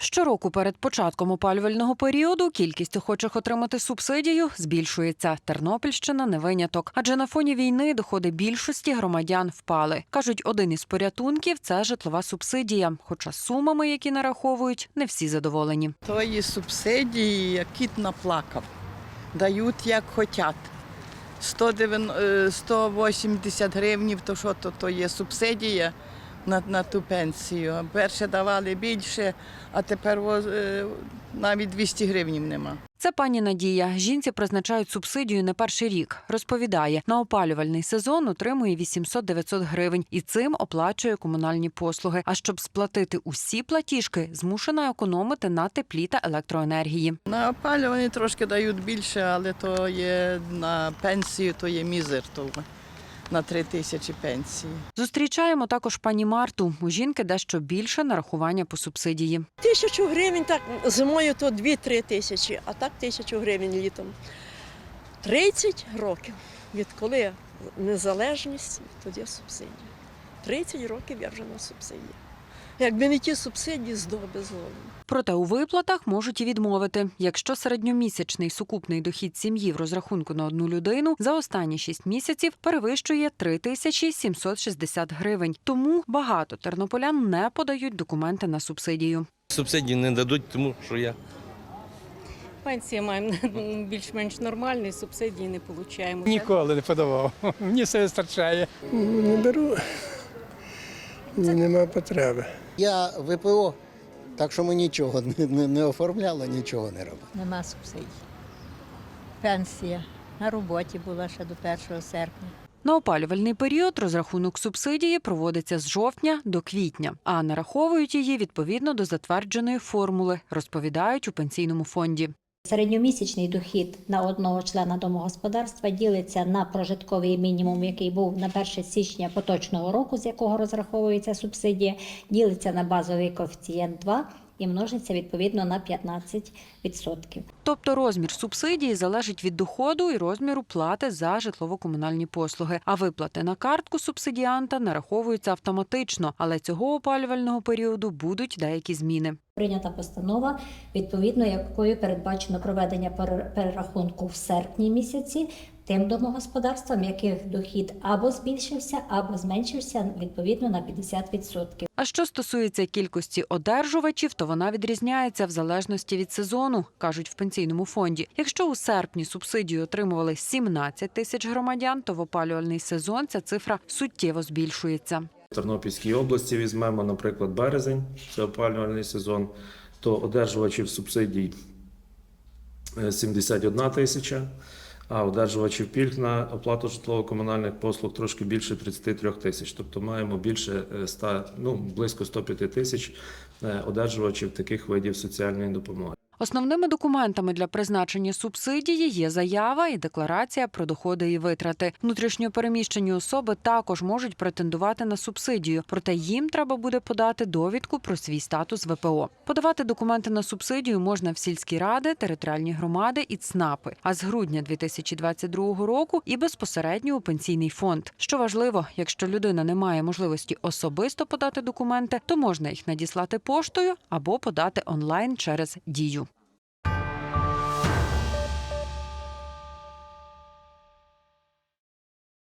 Щороку перед початком опалювального періоду кількість охочих отримати субсидію збільшується. Тернопільщина не виняток, адже на фоні війни доходи більшості громадян впали. кажуть, один із порятунків це житлова субсидія. Хоча сумами, які нараховують, не всі задоволені. Тої субсидії, як кіт наплакав, дають як хотять. 109 е, 180 гривнів, то що то, то є субсидія на, на ту пенсію. Перше давали більше, а тепер е, навіть 200 гривнів нема. Це пані Надія. Жінці призначають субсидію не перший рік. Розповідає, на опалювальний сезон отримує 800-900 гривень і цим оплачує комунальні послуги. А щоб сплатити усі платіжки, змушена економити на теплі та електроенергії. На опалювання трошки дають більше, але то є на пенсію, то є мізер, то на 3 тисячі пенсії. Зустрічаємо також пані Марту. У жінки дещо більше нарахування по субсидії. Тисячу гривень так зимою то 2-3 тисячі, а так тисячу гривень літом. 30 років, відколи незалежність, тоді субсидія. 30 років я вже на субсидії. Якби не ті субсидії, здох без. Проте у виплатах можуть і відмовити. Якщо середньомісячний сукупний дохід сім'ї в розрахунку на одну людину за останні 6 місяців перевищує 3760 гривень. Тому багато тернополян не подають документи на субсидію. Субсидії не дадуть, тому що я Пенсія маємо більш-менш нормальні, субсидії не отримуємо. Ніколи не подавав. Мені все вистачає. Не беру. Ні, нема потреби. Я ВПО, так що ми нічого не, не, не оформляли, нічого не робили. Нема субсидій. Пенсія на роботі була ще до 1 серпня. На опалювальний період розрахунок субсидії проводиться з жовтня до квітня, а нараховують її відповідно до затвердженої формули, розповідають у пенсійному фонді. Середньомісячний дохід на одного члена домогосподарства ділиться на прожитковий мінімум, який був на 1 січня поточного року, з якого розраховується субсидія, ділиться на базовий коефіцієнт 2 і множиться відповідно на 15%. Тобто розмір субсидії залежить від доходу і розміру плати за житлово-комунальні послуги. А виплати на картку субсидіанта нараховуються автоматично, але цього опалювального періоду будуть деякі зміни. Прийнята постанова, відповідно якою передбачено проведення перерахунку в серпні місяці тим домогосподарствам, яких дохід або збільшився, або зменшився відповідно на 50%. А що стосується кількості одержувачів, то вона відрізняється в залежності від сезону, кажуть в пенсійному фонді. Якщо у серпні субсидію отримували 17 тисяч громадян, то в опалювальний сезон ця цифра суттєво збільшується. В Тернопільській області візьмемо, наприклад, березень, це опалювальний сезон, то одержувачів субсидій е, 71 тисяча, а одержувачів пільг на оплату житлово-комунальних послуг трошки більше 33 тисяч. Тобто маємо більше е, 100, ну, близько 105 тисяч е, одержувачів таких видів соціальної допомоги. Основними документами для призначення субсидії є заява і декларація про доходи і витрати. Внутрішньопереміщені особи також можуть претендувати на субсидію, проте їм треба буде подати довідку про свій статус ВПО. Подавати документи на субсидію можна в сільські ради, територіальні громади і ЦНАПи. А з грудня 2022 року і безпосередньо у пенсійний фонд. Що важливо, якщо людина не має можливості особисто подати документи, то можна їх надіслати поштою або подати онлайн через дію.